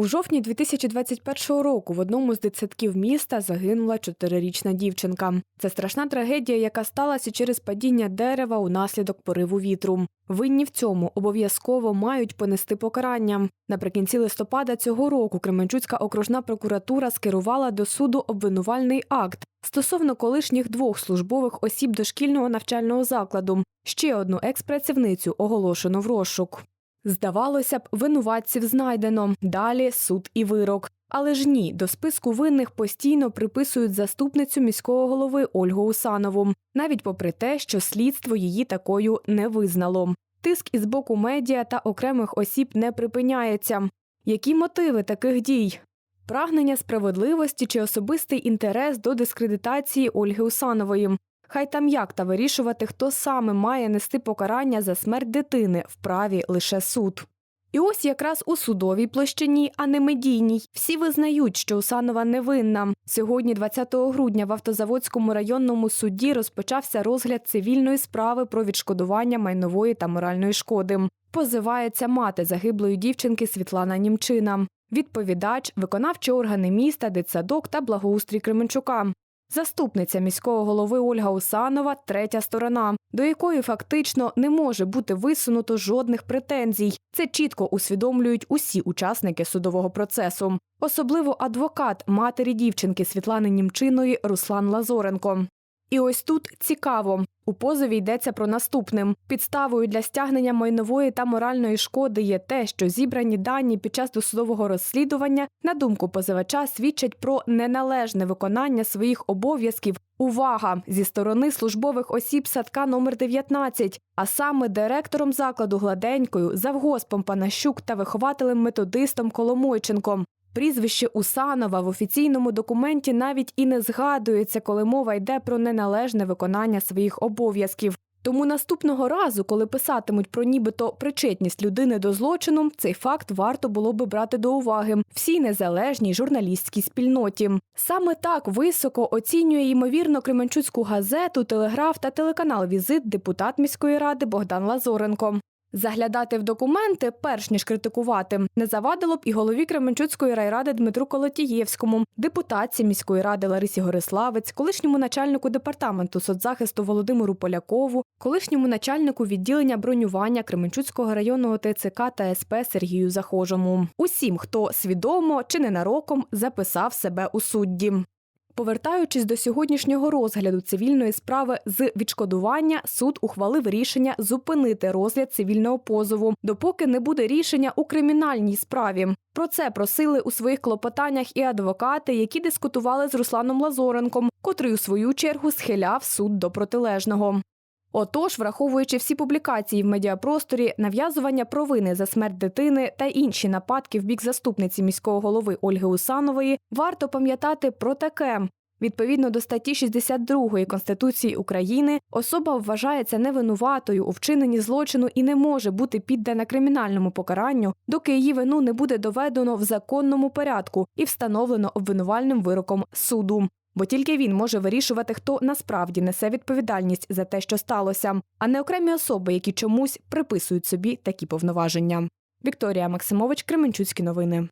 У жовтні 2021 року в одному з дитсадків міста загинула чотирирічна дівчинка. Це страшна трагедія, яка сталася через падіння дерева унаслідок пориву вітру. Винні в цьому обов'язково мають понести покарання. Наприкінці листопада цього року Кременчуцька окружна прокуратура скерувала до суду обвинувальний акт стосовно колишніх двох службових осіб дошкільного навчального закладу. Ще одну експрацівницю оголошено в розшук. Здавалося б, винуватців знайдено. Далі суд і вирок. Але ж ні, до списку винних постійно приписують заступницю міського голови Ольгу Усанову, навіть попри те, що слідство її такою не визнало. Тиск із боку медіа та окремих осіб не припиняється. Які мотиви таких дій? Прагнення справедливості чи особистий інтерес до дискредитації Ольги Усанової. Хай там як та вирішувати, хто саме має нести покарання за смерть дитини, вправі лише суд. І ось якраз у судовій площині, а не медійній, всі визнають, що Усанова невинна. Сьогодні, 20 грудня, в Автозаводському районному суді розпочався розгляд цивільної справи про відшкодування майнової та моральної шкоди. Позивається мати загиблої дівчинки Світлана Німчина. Відповідач, виконавчі органи міста, дитсадок та благоустрій Кременчука. Заступниця міського голови Ольга Усанова третя сторона, до якої фактично не може бути висунуто жодних претензій. Це чітко усвідомлюють усі учасники судового процесу, особливо адвокат матері дівчинки Світлани Німчиної Руслан Лазоренко. І ось тут цікаво. У позові йдеться про наступним: підставою для стягнення майнової та моральної шкоди є те, що зібрані дані під час досудового розслідування, на думку позивача, свідчать про неналежне виконання своїх обов'язків. Увага зі сторони службових осіб садка номер 19, а саме директором закладу Гладенькою, завгоспом Панащук та вихователем-методистом Коломойченком. Прізвище Усанова в офіційному документі навіть і не згадується, коли мова йде про неналежне виконання своїх обов'язків. Тому наступного разу, коли писатимуть про нібито причетність людини до злочину, цей факт варто було би брати до уваги всій незалежній журналістській спільноті. Саме так високо оцінює ймовірно Кременчуцьку газету, телеграф та телеканал Візит депутат міської ради Богдан Лазоренко. Заглядати в документи, перш ніж критикувати, не завадило б і голові Кременчуцької райради Дмитру Колотієвському, депутатці міської ради Ларисі Гориславець, колишньому начальнику департаменту соцзахисту Володимиру Полякову, колишньому начальнику відділення бронювання Кременчуцького районного ТЦК та СП Сергію Захожому. Усім, хто свідомо чи ненароком записав себе у судді. Повертаючись до сьогоднішнього розгляду цивільної справи з відшкодування, суд ухвалив рішення зупинити розгляд цивільного позову, допоки не буде рішення у кримінальній справі. Про це просили у своїх клопотаннях і адвокати, які дискутували з Русланом Лазоренком, котрий у свою чергу схиляв суд до протилежного. Отож, враховуючи всі публікації в медіапросторі, нав'язування провини за смерть дитини та інші нападки в бік заступниці міського голови Ольги Усанової, варто пам'ятати про таке. Відповідно до статті 62 Конституції України, особа вважається невинуватою у вчиненні злочину і не може бути піддана кримінальному покаранню, доки її вину не буде доведено в законному порядку і встановлено обвинувальним вироком суду. Бо тільки він може вирішувати, хто насправді несе відповідальність за те, що сталося, а не окремі особи, які чомусь приписують собі такі повноваження. Вікторія Максимович, Кременчуцькі новини.